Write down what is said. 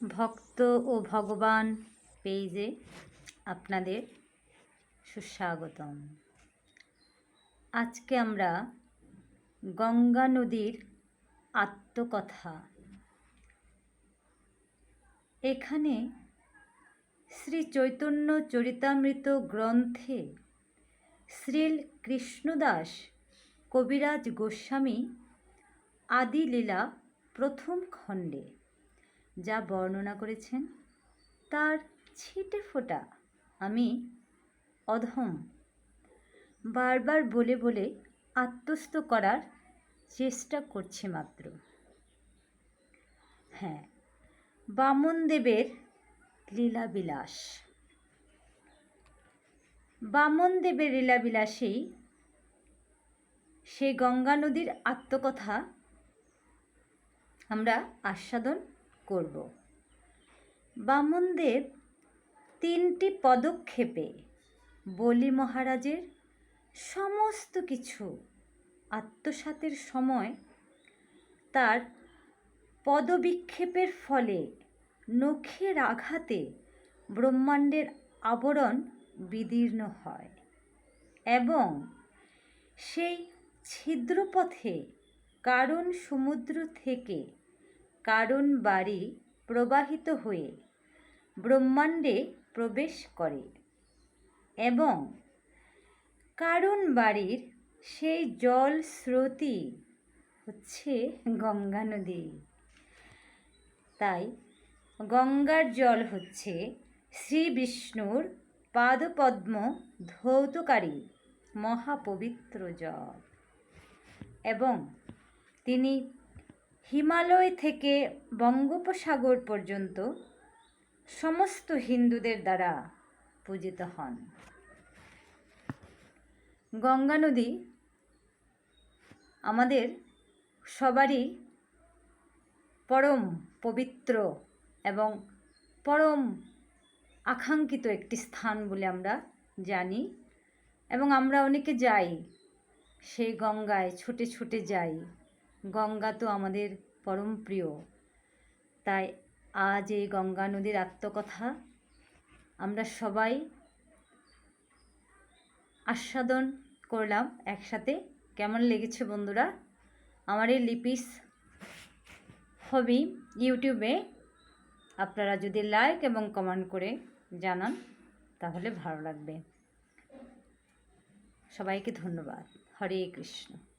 ভক্ত ও ভগবান পেজে আপনাদের সুস্বাগতম। আজকে আমরা গঙ্গা নদীর আত্মকথা। এখানে শ্রী চৈতন্য চরিতামৃত গ্রন্থে শ্রীল কৃষ্ণদাস কবিরাজ গোস্বামী আদি লীলা প্রথম খণ্ডে যা বর্ণনা করেছেন, তার ছিটে ফোটা আমি অধম। বারবার বলে বলে আত্মস্থ করার চেষ্টা করছি মাত্র। হ্যাঁ বামনদেবের লীলাবিলাস। বামনদেবের লীলাবিলাসেই সেই গঙ্গা নদীর আত্মকথা আমরা আস্বাদন করব। বামনদেব তিনটি পদক্ষেপে বলি মহারাজের সমস্ত কিছু আত্মসাতের সময় তার পদবিক্ষেপের ফলে নখের আঘাতে ব্রহ্মাণ্ডের আবরণ বিদীর্ণ হয় এবং সেই ছিদ্রপথে কারণ সমুদ্র থেকে কারণ বাড়ি প্রবাহিত হয়ে ব্রহ্মাণ্ডে প্রবেশ করে এবং কারণ বাড়ির সেই জল স্রোতই হচ্ছে গঙ্গা নদী। তাই গঙ্গার জল হচ্ছে শ্রী বিষ্ণুর পাদপদ্ম ধৌতকারী মহাপবিত্র জল। এবং তিনি হিমালয় থেকে বঙ্গোপসাগর পর্যন্ত সমস্ত হিন্দুদের দ্বারা পূজিত হন। গঙ্গা নদী আমাদের সবারই পরম পবিত্র এবং পরম আকাঙ্ক্ষিত একটি স্থান বলে আমরা জানি এবং আমরা অনেকে যাই সেই গঙ্গায়, ছুটে ছুটে যাই। গঙ্গা তো আমাদের পরম প্রিয়। তাই আজ এই গঙ্গা নদীর আত্মকথা। আমরা সবাই আস্বাদন করলাম একসাথে। কেমন লেগেছে বন্ধুরা? আমার এই লিপিস হবি ইউটিউবে আপনারা যদি লাইক এবং কমেন্ট করে জানান, তাহলে ভালো লাগবে। সবাইকে ধন্যবাদ। হরে কৃষ্ণ।